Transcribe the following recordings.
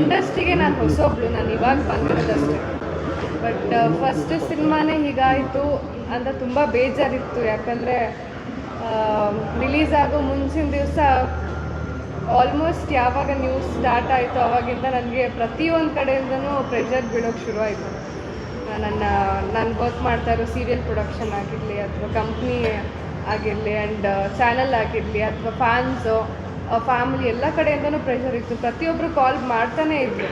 ಇಂಡಸ್ಟ್ರಿಗೆ ನಾನು ಹೊಸೊಬ್ಳು, ನಾನು ಇವಾಗ ಬಂದಿರೋದಷ್ಟೇ ಬಟ್ ಫಸ್ಟ್ ಸಿನಿಮಾನೇ ಹೀಗಾಯಿತು. ಅಂತ ತುಂಬ ಬೇಜಾರಿತ್ತು. ಯಾಕಂದರೆ ರಿಲೀಸ್ ಆಗೋ ಮುಂಚಿನ ದಿವಸ ಆಲ್ಮೋಸ್ಟ್ ಯಾವಾಗ ನ್ಯೂಸ್ ಸ್ಟಾರ್ಟ್ ಆಯಿತು ಅವಾಗಿಂದ ನನಗೆ ಪ್ರತಿಯೊಂದು ಕಡೆಯಿಂದನೂ ಪ್ರೆಷರ್ ಬೀಳೋಕ್ಕೆ ಶುರುವಾಯಿತು. ನನ್ನ, ನಾನು ವರ್ಕ್ ಮಾಡ್ತಾ ಇರೋ ಸೀರಿಯಲ್ ಪ್ರೊಡಕ್ಷನ್ ಆಗಿರಲಿ, ಅಥವಾ ಕಂಪ್ನಿ ಆಗಿರಲಿ ಆ್ಯಂಡ್ ಚಾನಲ್ ಆಗಿರಲಿ, ಅಥವಾ ಫ್ಯಾನ್ಸು ಫ್ಯಾಮಿಲಿ ಎಲ್ಲ ಕಡೆಯಿಂದನೂ ಪ್ರೆಷರ್ ಇತ್ತು. ಪ್ರತಿಯೊಬ್ಬರು ಕಾಲ್ ಮಾಡ್ತಾನೇ ಇದ್ರು.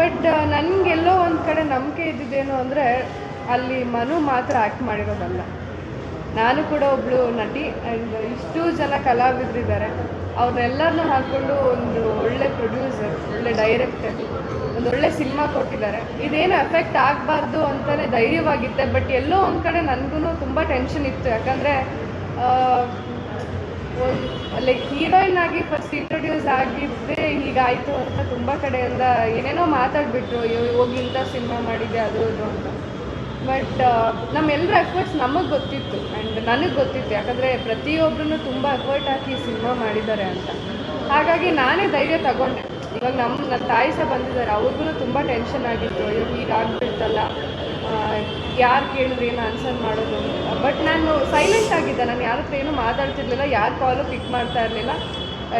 ಬಟ್ ನನಗೆಲ್ಲೋ ಒಂದು ಕಡೆ ನಂಬಿಕೆ ಇದ್ದಿದ್ದೇನು ಅಂದರೆ, ಅಲ್ಲಿ ಮನು ಮಾತ್ರ ಆ್ಯಕ್ಟ್ ಮಾಡಿರೋದಲ್ಲ. ನಾನು ಕೂಡ ಒಬ್ಳು ನಟಿ ಆ್ಯಂಡ್ ಇಷ್ಟು ಜನ ಕಲಾವಿದರಿದ್ದಾರೆ. ಅವ್ರನ್ನೆಲ್ಲರನ್ನೂ ಹಾಕ್ಕೊಂಡು ಒಂದು ಒಳ್ಳೆ ಪ್ರೊಡ್ಯೂಸರ್ ಒಳ್ಳೆ ಡೈರೆಕ್ಟರ್ ಒಂದು ಒಳ್ಳೆ ಸಿನಿಮಾ ಕೊಟ್ಟಿದ್ದಾರೆ. ಇದೇನು ಎಫೆಕ್ಟ್ ಆಗಬಾರ್ದು ಅಂತಲೇ ಧೈರ್ಯವಾಗಿತ್ತೆ ಬಟ್ ಎಲ್ಲೋ ಒಂದು ಕಡೆ ನನಗೂ ತುಂಬ ಟೆನ್ಷನ್ ಇತ್ತು. ಯಾಕಂದರೆ ಲೈಕ್ ಹೀರೋಯಿನ್ ಆಗಿ ಫಸ್ಟ್ ಇಂಟ್ರೊಡ್ಯೂಸ್ ಆಗಿದ್ದೇ ಹೀಗಾಯಿತು ಅಂತ ತುಂಬ ಕಡೆಯಿಂದ ಏನೇನೋ ಮಾತಾಡ್ಬಿಟ್ರು ಹೋಗಿ ಇಂಥ ಸಿನಿಮಾ ಮಾಡಿದೆ ಅದು ಅಂತ. ಬಟ್ ನಮ್ಮೆಲ್ಲರ ಎಫರ್ಟ್ಸ್ ನಮಗೆ ಗೊತ್ತಿತ್ತು ಆ್ಯಂಡ್ ನನಗೆ ಗೊತ್ತಿತ್ತು. ಯಾಕಂದರೆ ಪ್ರತಿಯೊಬ್ಬರೂ ತುಂಬ ಎಫರ್ಟ್ ಹಾಕಿ ಸಿನಿಮಾ ಮಾಡಿದ್ದಾರೆ ಅಂತ. ಹಾಗಾಗಿ ನಾನೇ ಧೈರ್ಯ ತಗೊಂಡೆ. ಇವಾಗ ನಮ್ಮ ನನ್ನ ತಾಯಿ ಸಹ ಬಂದಿದ್ದಾರೆ. ಅವ್ರಿಗೂ ತುಂಬ ಟೆನ್ಷನ್ ಆಗಿತ್ತು. ಅಯ್ಯೋ ಹೀಗಾಗ್ಬಿಡ್ತಲ್ಲ ಯಾರು ಕೇಳಿದ್ರು ಏನು ಆನ್ಸರ್ ಮಾಡೋದು ಬಟ್ ನಾನು ಸೈಲೆಂಟ್ ಆಗಿದ್ದೆ. ನಾನು ಯಾರ ಹತ್ರ ಏನು ಮಾತಾಡ್ತಿರ್ಲಿಲ್ಲ, ಯಾರು ಕಾಲು ಪಿಕ್ ಮಾಡ್ತಾ ಇರಲಿಲ್ಲ.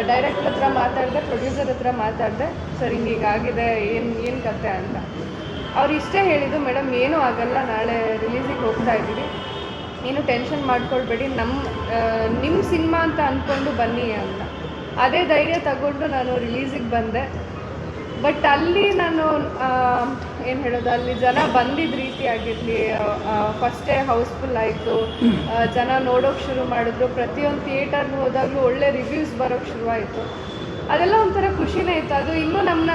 ಡೈರೆಕ್ಟರ್ ಹತ್ರ ಮಾತಾಡಿದೆ ಪ್ರೊಡ್ಯೂಸರ್ ಹತ್ರ ಮಾತಾಡಿದೆ. ಸರ್ ಹಿಂಗೀಗಾಗಿದೆ ಏನು ಏನು ಕತೆ ಅಂತ. ಅವ್ರು ಇಷ್ಟೇ ಹೇಳಿದ್ದು ಮೇಡಮ್ ಏನೂ ಆಗಲ್ಲ, ನಾಳೆ ರಿಲೀಸಿಗೆ ಹೋಗ್ತಾ ಇದ್ದೀವಿ. ಏನು ಟೆನ್ಷನ್ ಮಾಡ್ಕೊಳ್ಬೇಡಿ. ನಮ್ಮ ನಿಮ್ಮ ಸಿನಿಮಾ ಅಂತ ಅಂದ್ಕೊಂಡು ಬನ್ನಿ ಅಂತ. ಅದೇ ಧೈರ್ಯ ತಗೊಂಡು ನಾನು ರಿಲೀಸಿಗೆ ಬಂದೆ. ಬಟ್ ಅಲ್ಲಿ ನಾನು ಏನು ಹೇಳೋದು, ಅಲ್ಲಿ ಜನ ಬಂದಿದ್ದ ರೀತಿ ಆಗಿರಲಿ ಫಸ್ಟೇ ಹೌಸ್ಫುಲ್ ಆಯಿತು ಜನ ನೋಡೋಕೆ ಶುರು ಮಾಡಿದ್ರು. ಪ್ರತಿಯೊಂದು ಥಿಯೇಟರ್ಗೆ ಹೋದಾಗಲೂ ಒಳ್ಳೆ ರಿವ್ಯೂಸ್ ಬರೋಕ್ಕೆ ಶುರುವಾಯಿತು. ಅದೆಲ್ಲ ಒಂಥರ ಖುಷಿನೇ ಇತ್ತು. ಅದು ಇನ್ನೂ ನಮ್ಮನ್ನ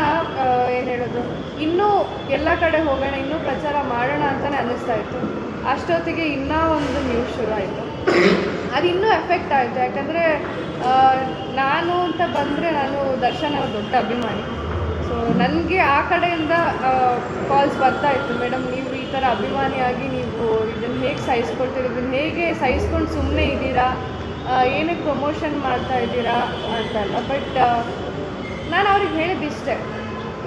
ಏನು ಹೇಳೋದು, ಇನ್ನೂ ಎಲ್ಲ ಕಡೆ ಹೋಗೋಣ, ಇನ್ನೂ ಪ್ರಚಾರ ಮಾಡೋಣ ಅಂತಲೇ ಅನ್ನಿಸ್ತಾ ಇತ್ತು. ಅಷ್ಟೊತ್ತಿಗೆ ಇನ್ನೂ ಒಂದು ನ್ಯೂಸ್ ಶುರು ಆಯಿತು ಅದು ಇನ್ನೂ ಎಫೆಕ್ಟ್ ಆಯಿತು. ಯಾಕಂದರೆ ನಾನು ಅಂತ ಬಂದರೆ ನಾನು ದರ್ಶನ್ ದೊಡ್ಡ ಅಭಿಮಾನಿ. ಸೊ ನನಗೆ ಆ ಕಡೆಯಿಂದ ಕಾಲ್ಸ್ ಬರ್ತಾ ಇತ್ತು. ಮೇಡಮ್ ನೀವು ಈ ಥರ ಅಭಿಮಾನಿಯಾಗಿ ನೀವು ಇದನ್ನು ಹೇಗೆ ಸಹಿಸ್ಕೊಳ್ತೀರಿ? ಇದನ್ನು ಹೇಗೆ ಸಹಿಸ್ಕೊಂಡು ಸುಮ್ಮನೆ ಇದ್ದೀರಾ? ಏನಕ್ಕೆ ಪ್ರಮೋಷನ್ ಮಾಡ್ತಾ ಇದ್ದೀರಾ? ಅಂತಲ್ಲ. ಬಟ್ ನಾನು ಅವ್ರಿಗೆ ಹೇಳಿದ್ದಿಷ್ಟೇ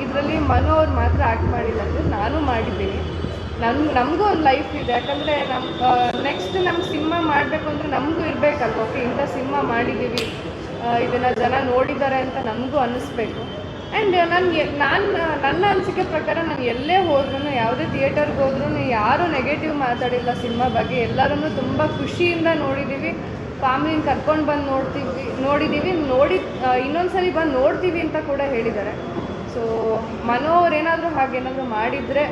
ಇದರಲ್ಲಿ ಮನು ಅವ್ರು ಮಾತ್ರ ಆ್ಯಕ್ಟ್ ಮಾಡಿಲ್ಲ ಅಂದರೆ ನಾನು ಮಾಡಿದ್ದೀನಿ. ನನ್, ನಮಗೂ ಒಂದು ಲೈಫ್ ಇದೆ. ಯಾಕಂದರೆ ನಮ್ಮ ನೆಕ್ಸ್ಟ್ ನಮ್ಮ ಸಿನಿಮಾ ಮಾಡಬೇಕು ಅಂದರೆ ನಮಗೂ ಇರಬೇಕಲ್ವ? ಓಕೆ, ಇಂಥ ಸಿನಿಮಾ ಮಾಡಿದ್ದೀವಿ. ಇದನ್ನು ಜನ ನೋಡಿದ್ದಾರೆ ಅಂತ ನಮಗೂ ಅನ್ನಿಸ್ಬೇಕು ಆ್ಯಂಡ್ ನನಗೆ ನಾನು ನನ್ನ ಅನಿಸಿಕೆ ಪ್ರಕಾರ ನಾನು ಎಲ್ಲೇ ಹೋದ್ರೂ ಯಾವುದೇ ಥಿಯೇಟರ್ಗೆ ಹೋದ್ರೂ ಯಾರೂ ನೆಗೆಟಿವ್ ಮಾತಾಡಿಲ್ಲ ಸಿನಿಮಾ ಬಗ್ಗೆ. ಎಲ್ಲರೂ ತುಂಬ ಖುಷಿಯಿಂದ ನೋಡಿದ್ದೀವಿ ಫ್ಯಾಮಿಲಿನ ಕರ್ಕೊಂಡು ಬಂದು ನೋಡ್ತೀವಿ ನೋಡಿದ್ದೀವಿ ನೋಡಿ ಇನ್ನೊಂದು ಸಲ ಬಂದು ನೋಡ್ತೀವಿ ಅಂತ ಕೂಡ ಹೇಳಿದ್ದಾರೆ. ಸೊ ಮನೋ ಅವ್ರೇನಾದರೂ ಹಾಗೇನಾದರೂ ಮಾಡಿದರೆ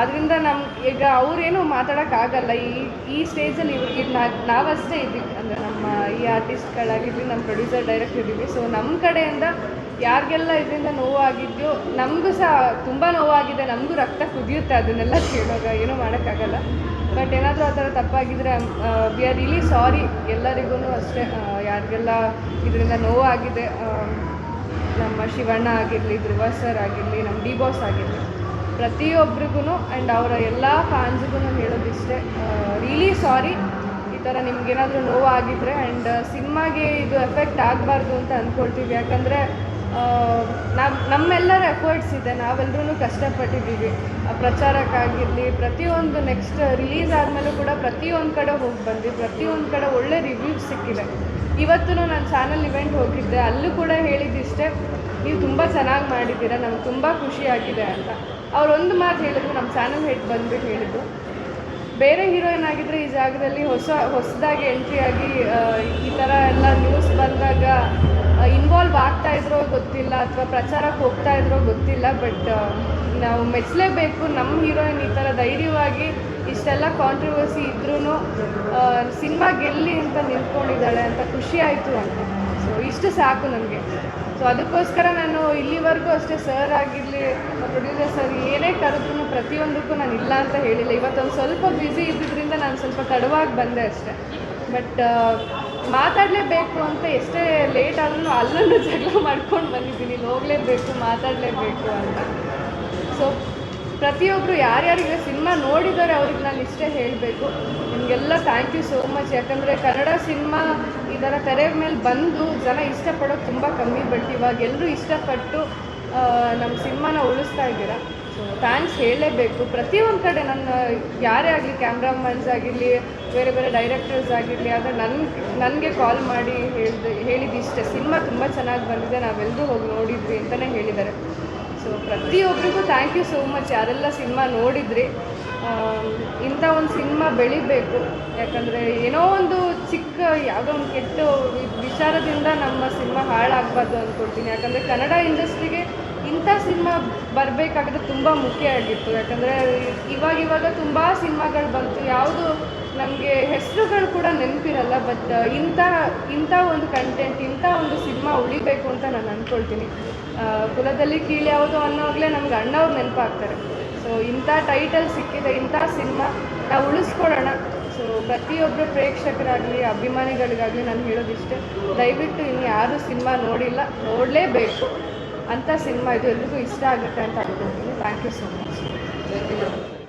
ಅದರಿಂದ ನಮ್ಮ ಈಗ ಅವ್ರೇನು ಮಾತಾಡೋಕ್ಕಾಗಲ್ಲ, ಈ ಈ ಸ್ಟೇಜಲ್ಲಿ ಇವ್ರಿಗೆ ನಾವಷ್ಟೇ ಇದ್ದೀವಿ. ಅಂದರೆ ನಮ್ಮ ಈ ಆರ್ಟಿಸ್ಟ್ಗಳಾಗಿದ್ವಿ ನಮ್ಮ ಪ್ರೊಡ್ಯೂಸರ್ ಡೈರೆಕ್ಟ್ ಇದ್ದೀವಿ ಸೊ ನಮ್ಮ ಕಡೆಯಿಂದ ಯಾರಿಗೆಲ್ಲ ಇದರಿಂದ ನೋವಾಗಿದೆಯೋ, ನಮಗೂ ಸಹ ತುಂಬ ನೋವಾಗಿದೆ, ನಮಗೂ ರಕ್ತ ಕುದಿಯುತ್ತೆ ಅದನ್ನೆಲ್ಲ ಕೇಳೋಗ ಏನೂ ಮಾಡೋಕ್ಕಾಗಲ್ಲ. ಬಟ್ ಏನಾದರೂ ಆ ಥರ ತಪ್ಪಾಗಿದ್ರೆ ವಿ ಆರ್ ರಿಲಿ ಸಾರಿ ಎಲ್ಲರಿಗೂ ಅಷ್ಟೇ ಯಾರಿಗೆಲ್ಲ ಇದರಿಂದ ನೋವಾಗಿದೆ ನಮ್ಮ ಶಿವಣ್ಣ ಆಗಿರಲಿ, ಧ್ರುವ ಸರ್ ಆಗಿರಲಿ, ನಮ್ಮ ಡಿ ಬಾಸ್ ಆಗಿರಲಿ. ಪ್ರತಿಯೊಬ್ಬರಿಗೂ ಆ್ಯಂಡ್ ಅವರ ಎಲ್ಲ ಫ್ಯಾನ್ಸ್ಗೂ ಹೇಳೋದಿಷ್ಟೇ. ರಿಯಲಿ ಸಾರಿ ಈ ಥರ ನಿಮ್ಗೇನಾದರೂ ನೋವಾಗಿದ್ರೆ ಆ್ಯಂಡ್ ಸಿನಿಮಾಗೆ ಇದು ಎಫೆಕ್ಟ್ ಆಗಬಾರ್ದು ಅಂತ ಅಂದ್ಕೊಳ್ತೀವಿ ಯಾಕಂದರೆ ನಾವು, ನಮ್ಮೆಲ್ಲರ ಎಫರ್ಟ್ಸ್ ಇದೆ. ನಾವೆಲ್ಲರೂ ಕಷ್ಟಪಟ್ಟಿದ್ದೀವಿ. ಪ್ರಚಾರಕ್ಕಾಗಿರಲಿ, ಪ್ರತಿಯೊಂದು ನೆಕ್ಸ್ಟ್ ರಿಲೀಸ್ ಆದಮೇಲೂ ಕೂಡ ಪ್ರತಿಯೊಂದು ಕಡೆ ಹೋಗಿ ಬಂದ್ವಿ. ಪ್ರತಿಯೊಂದು ಕಡೆ ಒಳ್ಳೆ ರಿವ್ಯೂಸ್ ಸಿಕ್ಕಿದೆ ಇವತ್ತು ನಾನು ಚಾನಲ್ ಇವೆಂಟ್ ಹೋಗಿದ್ದೆ. ಅಲ್ಲೂ ಕೂಡ ಹೇಳಿದ್ದಿಷ್ಟೇ. ನೀವು ತುಂಬ ಚೆನ್ನಾಗಿ ಮಾಡಿದ್ದೀರಾ, ನಮ್ಗೆ ತುಂಬ ಖುಷಿ ಆಗಿದೆ ಅಂತ. ಒಂದು ಮಾತು ಹೇಳಿದ್ರು ನಮ್ಮ ಚಾನಲ್ ಹೆಡ್ ಬಂದು ಹೇಳಿದ್ದು ಬೇರೆ ಹೀರೋಯಿನ್ ಆಗಿದ್ದರೆ ಈ ಜಾಗದಲ್ಲಿ ಹೊಸ, ಹೊಸದಾಗಿ ಎಂಟ್ರಿ ಆಗಿ ಈ ಥರ ಎಲ್ಲ ನ್ಯೂಸ್ ಬಂದಾಗ ಇನ್ವಾಲ್ವ್ ಆಗ್ತಾ ಇದ್ರೋ ಗೊತ್ತಿಲ್ಲ, ಅಥವಾ ಪ್ರಚಾರಕ್ಕೆ ಹೋಗ್ತಾ ಇದ್ರೋ ಗೊತ್ತಿಲ್ಲ ಬಟ್ ನಾವು ಮೆಚ್ಚಲೇಬೇಕು ನಮ್ಮ ಹೀರೋಯಿನ್ ಈ ಥರ ಧೈರ್ಯವಾಗಿ ಇಷ್ಟೆಲ್ಲ ಕಾಂಟ್ರವರ್ಸಿ ಇದ್ರೂ ಸಿನಿಮಾ ಗೆಲ್ಲಿ ಅಂತ ನಿಂತ್ಕೊಂಡಿದ್ದಾಳೆ ಅಂತ ಖುಷಿ ಆಯಿತು ಅಂತ. ಸೊ ಇಷ್ಟು ಸಾಕು ನನಗೆ. ಸೊ ಅದಕ್ಕೋಸ್ಕರ ನಾನು ಇಲ್ಲಿವರೆಗೂ ಅಷ್ಟೇ ಸರ್ ಆಗಿರಲಿ ಪ್ರೊಡ್ಯೂಸರ್ ಸರ್ ಏನೇ ಕರೆದ್ರೂ ಪ್ರತಿಯೊಂದಕ್ಕೂ ನಾನು ಇಲ್ಲ ಅಂತ ಹೇಳಿಲ್ಲ. ಇವತ್ತೊಂದು ಸ್ವಲ್ಪ ಬ್ಯುಸಿ ಇದ್ದಿದ್ದರಿಂದ ನಾನು ಸ್ವಲ್ಪ ತಡವಾಗಿ ಬಂದೆ ಅಷ್ಟೇ. ಬಟ್ ಮಾತಾಡಲೇಬೇಕು ಅಂತ ಎಷ್ಟೇ ಲೇಟ್ ಆದ್ರೂ ಅಲ್ಲೊಂದು ಜಗಳ ಮಾಡ್ಕೊಂಡು ಬಂದಿದ್ದೀನಿ. ಇಲ್ಲಿ ಹೋಗಲೇಬೇಕು, ಮಾತಾಡಲೇಬೇಕು ಅಂತ. ಸೊ ಪ್ರತಿಯೊಬ್ಬರು ಯಾರ್ಯಾರಿಗೆ ಸಿನಿಮಾ ನೋಡಿದ್ದಾರೆ ಅವ್ರಿಗೆ ನಾನು ಇಷ್ಟೇ ಹೇಳಬೇಕು. ನಿಮಗೆಲ್ಲ ಥ್ಯಾಂಕ್ ಯು ಸೋ ಮಚ್ ಯಾಕಂದರೆ ಕನ್ನಡ ಸಿನಿಮಾ ಥರ ತೆರೆ ಮೇಲೆ ಬಂದು ಜನ ಇಷ್ಟಪಡೋದು ತುಂಬ ಕಮ್ಮಿ ಬಟ್ ಇವಾಗ ಎಲ್ಲರೂ ಇಷ್ಟಪಟ್ಟು ನಮ್ಮ ಸಿನಿಮಾನ ಉಳಿಸ್ತಾ ಇದ್ದೀರಾ? ಸೊ ಥ್ಯಾಂಕ್ಸ್ ಹೇಳಲೇಬೇಕು. ಪ್ರತಿಯೊಂದು ಕಡೆ ನನ್ನ, ಯಾರೇ ಆಗಲಿ ಕ್ಯಾಮ್ರಾಮನ್ಸ್ ಆಗಿರಲಿ, ಬೇರೆ ಬೇರೆ ಡೈರೆಕ್ಟರ್ಸ್ ಆಗಿರಲಿ, ಆದರೆ ನನ್ನ ನನಗೆ ಕಾಲ್ ಮಾಡಿ ಹೇಳಿದೆ ಹೇಳಿದಿಷ್ಟೇ ಸಿನಿಮಾ ತುಂಬ ಚೆನ್ನಾಗಿ ಬಂದಿದೆ ನಾವೆಲ್ಲರೂ ಹೋಗಿ ನೋಡಿದ್ವಿ ಅಂತಲೇ ಹೇಳಿದ್ದಾರೆ. ಸೊ ಪ್ರತಿಯೊಬ್ಬರಿಗೂ ಥ್ಯಾಂಕ್ ಯು ಸೋ ಮಚ್ ಯಾರೆಲ್ಲ ಸಿನಿಮಾ ನೋಡಿದ್ರಿ ಇಂಥ ಒಂದು ಸಿನಿಮಾ ಬೆಳಿಬೇಕು. ಯಾಕಂದರೆ ಏನೋ ಒಂದು ಚಿಕ್ಕ ಯಾವುದೋ ಒಂದು ಕೆಟ್ಟ ವಿಚಾರದಿಂದ ನಮ್ಮ ಸಿನಿಮಾ ಹಾಳಾಗಬಾರ್ದು ಅಂದ್ಕೊಳ್ತೀನಿ ಯಾಕಂದರೆ ಕನ್ನಡ ಇಂಡಸ್ಟ್ರಿಗೆ ಇಂಥ ಸಿನಿಮಾ ಬರಬೇಕಾದ್ರೆ ತುಂಬ ಮುಖ್ಯ ಆಗಿತ್ತು. ಯಾಕಂದರೆ ಇವಾಗ ಇವಾಗ ತುಂಬ ಸಿನಿಮಾಗಳು ಬಂತು. ಯಾವುದು ನಮಗೆ ಹೆಸರುಗಳು ಕೂಡ ನೆನಪಿರಲ್ಲ ಬಟ್ ಇಂಥ ಇಂಥ ಒಂದು ಕಂಟೆಂಟ್ ಇಂಥ ಒಂದು ಸಿನಿಮಾ ಉಳಿಬೇಕು ಅಂತ ನಾನು ಅಂದ್ಕೊಳ್ತೀನಿ ಕುಲದಲ್ಲಿ ಕೀಳ್ಯಾವುದು ಅನ್ನೋವಾಗಲೇ ನಮ್ಗೆ ಅಣ್ಣವ್ರು ನೆನಪಾಗ್ತಾರೆ. ಸೊ ಇಂಥ ಟೈಟಲ್ ಸಿಕ್ಕಿದೆ, ಇಂಥ ಸಿನಿಮಾ, ನಾವು ಉಳಿಸ್ಕೊಳ್ಳೋಣ. ಸೊ ಪ್ರತಿಯೊಬ್ಬರು ಪ್ರೇಕ್ಷಕರಾಗಲಿ, ಅಭಿಮಾನಿಗಳಿಗಾಗಲಿ ನಾನು ಹೇಳೋದಿಷ್ಟೇ, ದಯವಿಟ್ಟು ಇನ್ನು ಯಾರು ಸಿನಿಮಾ ನೋಡಿಲ್ಲ, ನೋಡಲೇಬೇಕು. ಅಂಥ ಸಿನಿಮಾ ಇದು ಎಲ್ರಿಗೂ ಇಷ್ಟ ಆಗುತ್ತೆ ಅಂತ ಅನ್ಕೊಳ್ತೀನಿ. Thank you so much